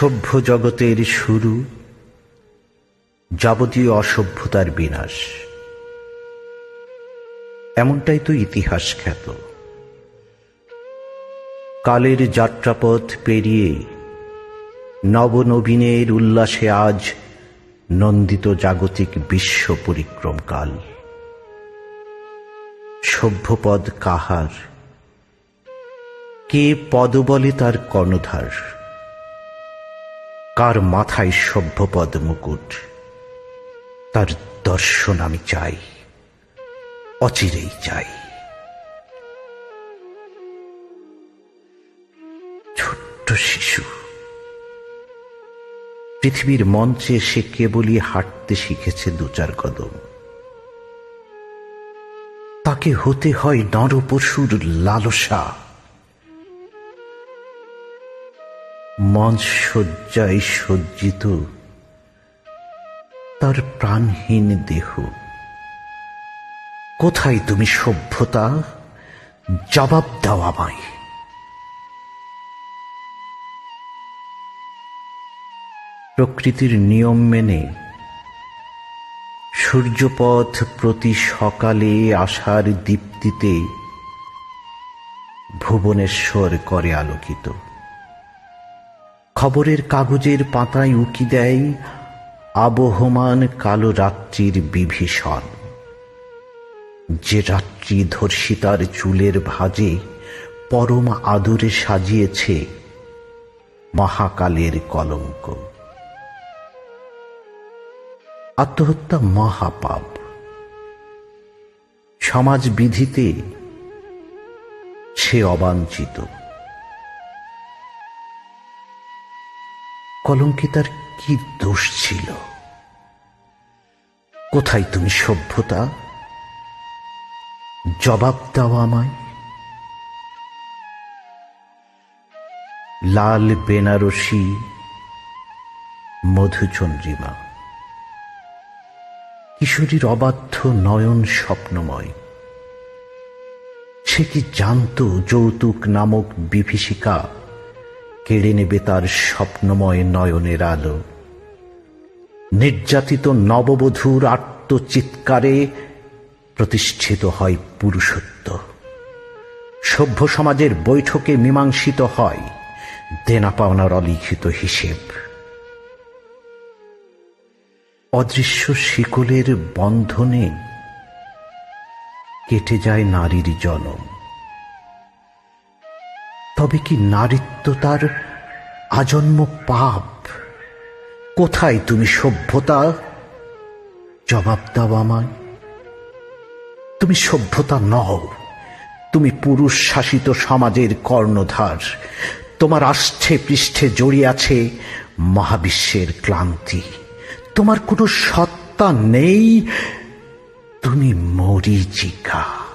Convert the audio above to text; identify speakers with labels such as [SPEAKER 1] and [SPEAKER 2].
[SPEAKER 1] সভ্য জগতের শুরু, যাবতীয় অসভ্যতার বিনাশ। এমনটাই তো ইতিহাস খ্যাত। কালের যাত্রাপথ পেরিয়ে নবনবীনের উল্লাসে আজ নন্দিত জাগতিক বিশ্ব পরিক্রম কাল। সভ্যপদ কাহার? কে পদ বলে তার কর্ণধার? কার মাথায় সভ্যপদ মুকুট? তার দর্শন আমি চাই, অচিরেই চাই। ছোট্ট শিশু, পৃথিবীর মঞ্চে সে কেবলই হাঁটতে শিখেছে দু চার কদম। তাকে হতে হয় নরপশুর লালসা মঞ্চ শয্যায় সজ্জিত। তার প্রাণহীন দেহ। কোথায় তুমি সভ্যতা? জবাব দাও আমায়। প্রকৃতির নিয়ম মেনে সূর্যপথ প্রতি সকালে আসার দীপ্তিতে ভুবনেশ্বর করে আলোকিত। খবরের কাগজের পাতায় উকি দেয় আবহমান কালো রাত্রির বিভীষণ। যে রাত্রি ধর্ষিতার চুলের ভাজে পরম আদরে সাজিয়েছে মহাকালের কলঙ্ক। আত্মহত্যা মহাপাপ। সমাজ বিধিতে সে অবাঞ্ছিত। কলঙ্কিতার কি দোষ ছিল? কোথায় তুমি সভ্যতা? জবাব দাও আমায়। লাল বেনারসি মধুচন্দ্রিমা। কিশোরীর অবাধ্য নয়ন স্বপ্নময়। সে কি জানত যৌতুক নামক বিভীষিকা কেড়ে নেবে তার স্বপ্নময় নয়নের আলো। নির্যাতিত নববধূর আত্মচিৎকারে প্রতিষ্ঠিত হয় পুরুষত্ব। সভ্য সমাজের বৈঠকে মীমাংসিত হয় দেনা পাওনার অলিখিত হিসেব। অদৃশ্য শিকলের বন্ধনে কেটে যায় নারীর জনম। তবে কি নারীত্ব তার আজন্ম পাপ? কোথায় তুমি সভ্যতা? জবাব দাও আমায়। তুমি সভ্যতা নও, তুমি পুরুষ শাসিত সমাজের কর্ণধার। তোমার আষ্ঠে পৃষ্ঠে জড়িয়ে আছে মহাবিশ্বের ক্লান্তি। তোমার কোনো সত্তা নেই, তুমি মরিচিকা।